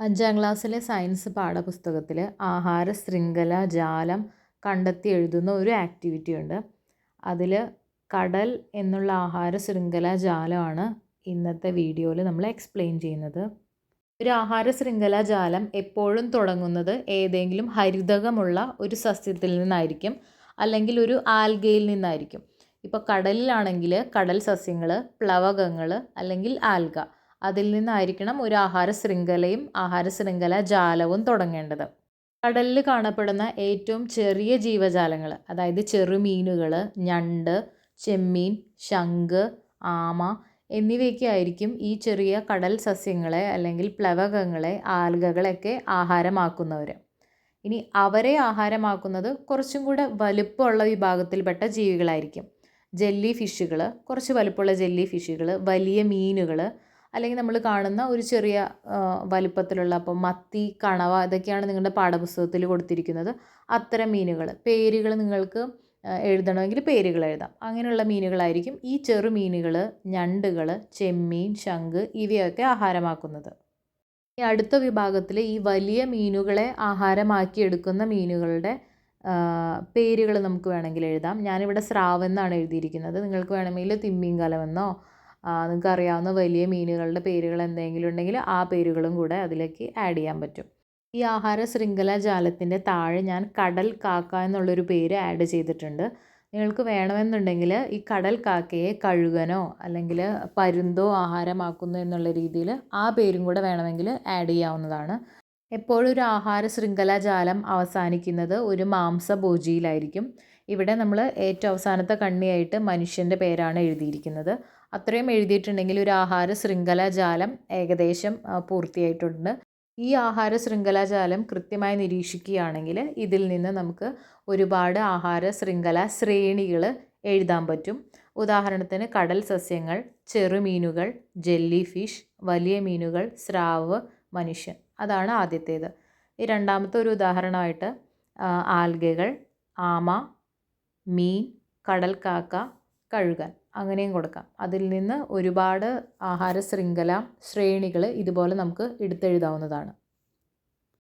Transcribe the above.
അഞ്ചാം ക്ലാസ്സിലെ സയൻസ് പാഠപുസ്തകത്തിൽ ആഹാര ശൃംഖല ജാലം കണ്ടെത്തി എഴുതുന്ന ഒരു ആക്ടിവിറ്റി ഉണ്ട്. അതിൽ കടൽ എന്നുള്ള ആഹാര ശൃംഖല ജാലമാണ് ഇന്നത്തെ വീഡിയോയിൽ നമ്മൾ എക്സ്പ്ലെയിൻ ചെയ്യുന്നത്. ഒരു ആഹാര ശൃംഖല ജാലം എപ്പോഴും തുടങ്ങുന്നത് ഏതെങ്കിലും ഹരിതകമുള്ള ഒരു സസ്യത്തിൽ നിന്നായിരിക്കും അല്ലെങ്കിൽ ഒരു ആൽഗയിൽ നിന്നായിരിക്കും. ഇപ്പോൾ കടലിലാണെങ്കിൽ കടൽ സസ്യങ്ങൾ പ്ലവകങ്ങൾ അല്ലെങ്കിൽ ആൽഗ. അതിൽ നിന്നായിരിക്കണം ഒരു ആഹാര ശൃംഖലയും ആഹാര ശൃംഖല ജാലവും തുടങ്ങേണ്ടത്. കടലിൽ കാണപ്പെടുന്ന ഏറ്റവും ചെറിയ ജീവജാലങ്ങൾ അതായത് ചെറുമീനുകൾ ഞണ്ട് ചെമ്മീൻ ശംഖ് ആമ എന്നിവയൊക്കെ ആയിരിക്കും ഈ ചെറിയ കടൽ സസ്യങ്ങളെ അല്ലെങ്കിൽ പ്ലവകങ്ങളെ ആൽഗകളെയൊക്കെ ആഹാരമാക്കുന്നവർ ഇനി അവരെ ആഹാരമാക്കുന്നത് കുറച്ചും കൂടെ വലുപ്പമുള്ള വിഭാഗത്തിൽപ്പെട്ട ജീവികളായിരിക്കും. ജെല്ലി ഫിഷുകൾ കുറച്ച് വലുപ്പമുള്ള ജെല്ലി ഫിഷുകൾ വലിയ മീനുകൾ അല്ലെങ്കിൽ നമ്മൾ കാണുന്ന ഒരു ചെറിയ വലിപ്പത്തിലുള്ള അപ്പം മത്തി കണവ ഇതൊക്കെയാണ് നിങ്ങളുടെ പാഠപുസ്തകത്തിൽ കൊടുത്തിരിക്കുന്നത്. അത്തരം മീനുകൾ പേരുകൾ നിങ്ങൾക്ക് എഴുതണമെങ്കിൽ പേരുകൾ എഴുതാം. അങ്ങനെയുള്ള മീനുകളായിരിക്കും ഈ ചെറു മീനുകൾ ഞണ്ടുകൾ ചെമ്മീൻ ശംഖ് ഇവയൊക്കെ ആഹാരമാക്കുന്നത്. ഈ അടുത്ത വിഭാഗത്തിൽ ഈ വലിയ മീനുകളെ ആഹാരമാക്കി എടുക്കുന്ന മീനുകളുടെ പേരുകൾ നമുക്ക് വേണമെങ്കിൽ എഴുതാം. ഞാനിവിടെ സ്രാവ് എന്നാണ് എഴുതിയിരിക്കുന്നത്. നിങ്ങൾക്ക് വേണമെങ്കിൽ തിമ്മിങ്കലമെന്നോ നിങ്ങൾക്ക് അറിയാവുന്ന വലിയ മീനുകളുടെ പേരുകൾ എന്തെങ്കിലും ഉണ്ടെങ്കിൽ ആ പേരുകളും കൂടെ അതിലേക്ക് ആഡ് ചെയ്യാൻ പറ്റും. ഈ ആഹാര ശൃംഖല ജാലത്തിന്റെ താഴെ ഞാൻ കടൽ കാക്ക എന്നുള്ളൊരു പേര് ആഡ് ചെയ്തിട്ടുണ്ട്. നിങ്ങൾക്ക് വേണമെന്നുണ്ടെങ്കിൽ ഈ കടൽ കാക്കയെ കഴുകനോ അല്ലെങ്കിൽ പരുന്തോ ആഹാരമാക്കുന്നു എന്നുള്ള രീതിയിൽ ആ പേരും കൂടെ വേണമെങ്കിൽ ആഡ് ചെയ്യാവുന്നതാണ്. എപ്പോഴും ഒരു ആഹാര ശൃംഖല ജാലം അവസാനിക്കുന്നത് ഒരു മാംസഭോജിയിലായിരിക്കും. ഇവിടെ നമ്മൾ ഏറ്റവും അവസാനത്തെ കണ്ണിയായിട്ട് മനുഷ്യന്റെ പേരാണ് എഴുതിയിരിക്കുന്നത്. അത്രയും എഴുതിയിട്ടുണ്ടെങ്കിൽ ഒരു ആഹാര ശൃംഖല ജാലം ഏകദേശം പൂർത്തിയായിട്ടുണ്ട്. ഈ ആഹാര ശൃംഖല ജാലം കൃത്യമായി നിരീക്ഷിക്കുകയാണെങ്കിൽ ഇതിൽ നിന്ന് നമുക്ക് ഒരുപാട് ആഹാര ശൃംഖല ശ്രേണികൾ എഴുതാൻ പറ്റും. ഉദാഹരണത്തിന് കടൽ സസ്യങ്ങൾ ചെറുമീനുകൾ ജെല്ലി ഫിഷ് വലിയ മീനുകൾ സ്രാവ് മനുഷ്യൻ. അതാണ് ആദ്യത്തേത്. ഈ രണ്ടാമത്തെ ഒരു ഉദാഹരണമായിട്ട് ആൽഗകൾ ആമ മീൻ കടൽക്കാക്ക കാക്ക കഴുകൻ. അങ്ങനെയും കൊടുക്കാം. അതിൽ നിന്ന് ഒരുപാട് ആഹാര ശൃംഖല ശ്രേണികൾ ഇതുപോലെ നമുക്ക് എടുത്തെഴുതാവുന്നതാണ്.